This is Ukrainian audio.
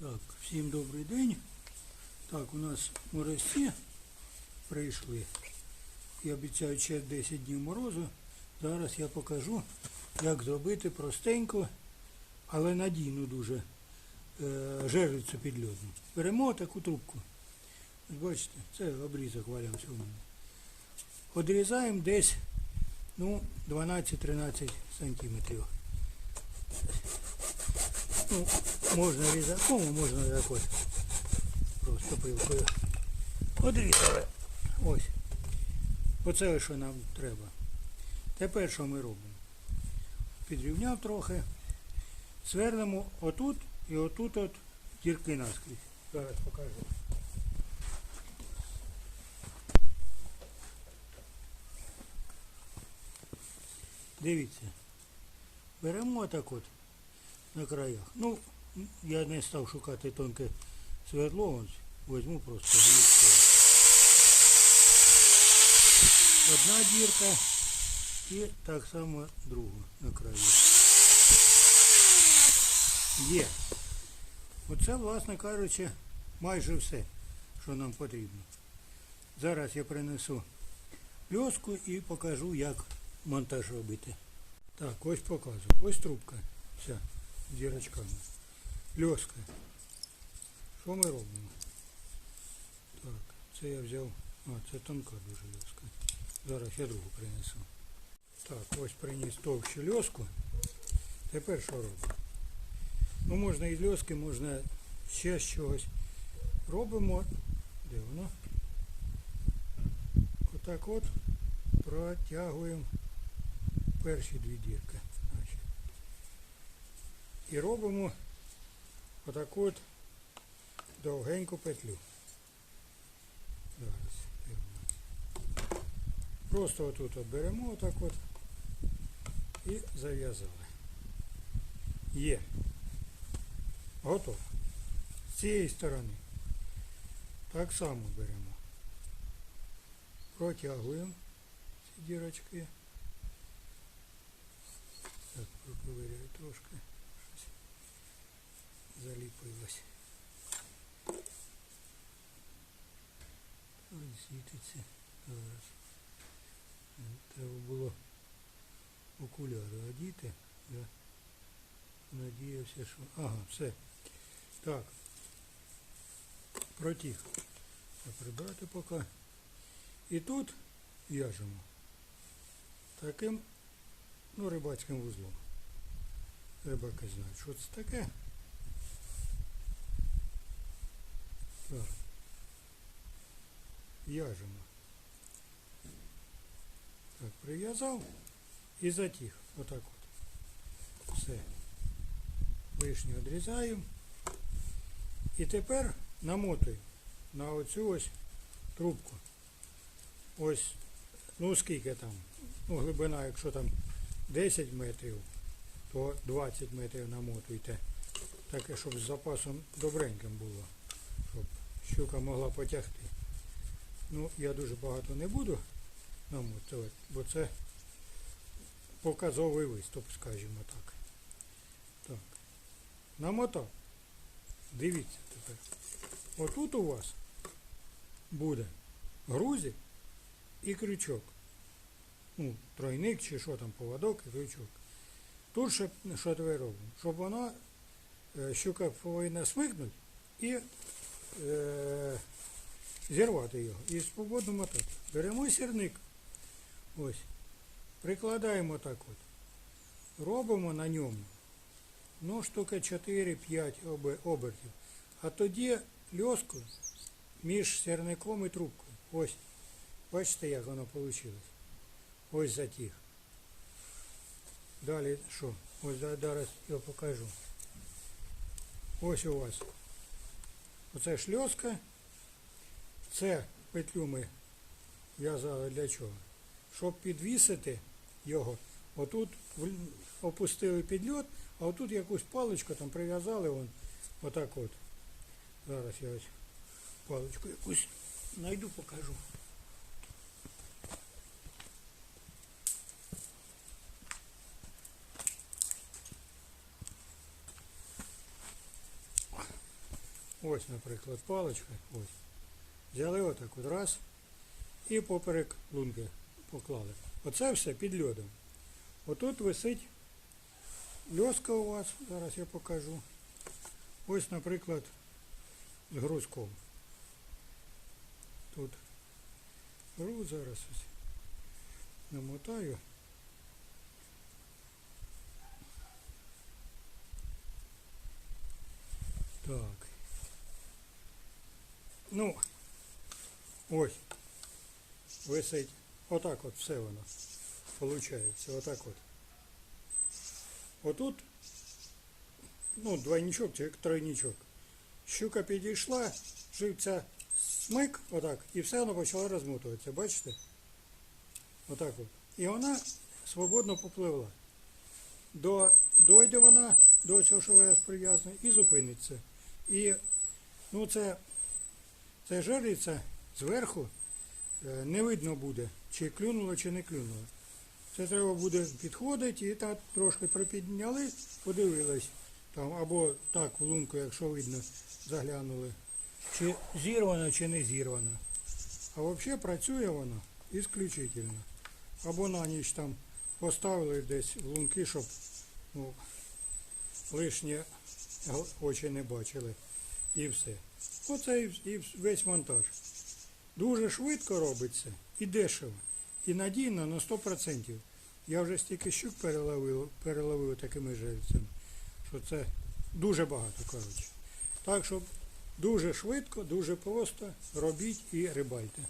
Так, всім добрий день. Так, у нас морозці прийшли. І обіцяють ще 10 днів морозу. Зараз я покажу, як зробити простенько, але надійну дуже е, жерлицю підльотну. Беремо таку трубку. Бачите, це обрізок валявся у мене. Одрізаємо десь ну, 12-13 сантиметрів. Ну, можна різаком, а можна так ось просто пилкою. Одрізали. Ось. Оце що нам треба. Тепер що ми робимо? Підрівняв трохи. Свернемо отут і отут от дірки наскрізь. Зараз покажу. Дивіться. Беремо так от на краях. Ну, я не став шукати тонке свердло, возьму просто. Одна дірка і так само другу на краю. Є. Оце, власне кажучи, майже все, що нам потрібно. Зараз я принесу льоску і покажу, як монтаж робити. Так, ось показую. Ось трубка. Вся з дірочками. Льоска. Що ми робимо? Так, це я взяв. А, це тонка дуже льоска. Зараз я другу принесу. Так, ось приніс товщу льоску. Тепер що робимо? Ну, можна із льоски, можна ще з чогось. Робимо. Де воно? Отак от протягуємо перші дві дірки. І робимо отаку от довгеньку петлю. Просто отут от беремо отак от і зав'язали. Є. Готово. З цієї сторони. Так само беремо. Протягуємо ці дірочки. Так, проковиряю трошки. Заліпилось. Ой, світиться. Треба було окуляри одіти. Я надіявся, що... Ага, все. Так. Протіг. Прибрати поки. І тут в'яжемо таким ну, рибацьким вузлом. Рибаки знають, що це таке. Так. В'яжемо. Так, прив'язав і затіг. Отак от. Все. Лишнє відрізаємо. І тепер намотуємо на оцю ось трубку. Ось, ну скільки там, ну глибина, якщо там 10 метрів, то 20 метрів намотуйте. Таке, щоб з запасом добреньким було, щоб щука могла потягти. Ну, я дуже багато не буду намотувати, бо це показовий виступ, скажімо так. Так. Намотав. Дивіться тепер. Отут у вас буде грузик і крючок. Ну, тройник чи що там, поводок і крючок. Тут ще що тепер робимо? Щоб вона, е, щука повинна смикнути і е, зірвати його. І свободно мотати. Беремо сірник. Ось. Прикладаємо так от. Робимо на ньому. Ну, штука 4-5 обертів. А тоді льоску між сірником і трубкою. Ось. Бачите, як воно вийшло? Ось затіг. Далі що? Ось зараз я покажу. Ось у вас. Оце шльоска. Це петлю ми в'язали для чого? Щоб підвісити його, отут опустили підльот, а отут якусь паличку там прив'язали вон, отак от. Зараз я ось паличку якусь знайду, покажу. ось, наприклад, паличка, ось. Взяли отак от раз і поперек лунки поклали. Оце все під льодом. Отут висить льоска у вас, зараз я покажу. Ось, наприклад, з грузком. Тут груз зараз ось намотаю. Так. Ну, ось. Висить. Отак от все воно. Получається. Отак от. Отут, ну, двойничок чи тройничок. Щука підійшла, живця смик, отак, і все воно почало розмотуватися. Бачите? Отак от. І вона свободно попливла. До, дойде вона до цього, що я прив'язаний, і зупиниться. І ну, це, це жерлиця зверху е, не видно буде, чи клюнуло, чи не клюнуло. Це треба буде підходити і так трошки припідняли, подивились там, або так в лунку, якщо видно, заглянули. Чи зірвана, чи не зірвана. А взагалі працює вона ісключительно. Або на ніч там поставили десь в лунки, щоб ну, лишнє очі не бачили. І все. Оце і весь монтаж. Дуже швидко робиться і дешево. І надійно на 100%. Я вже стільки щук переловив, переловив такими жильцями, що це дуже багато, коротше. Так що дуже швидко, дуже просто робіть і рибальте.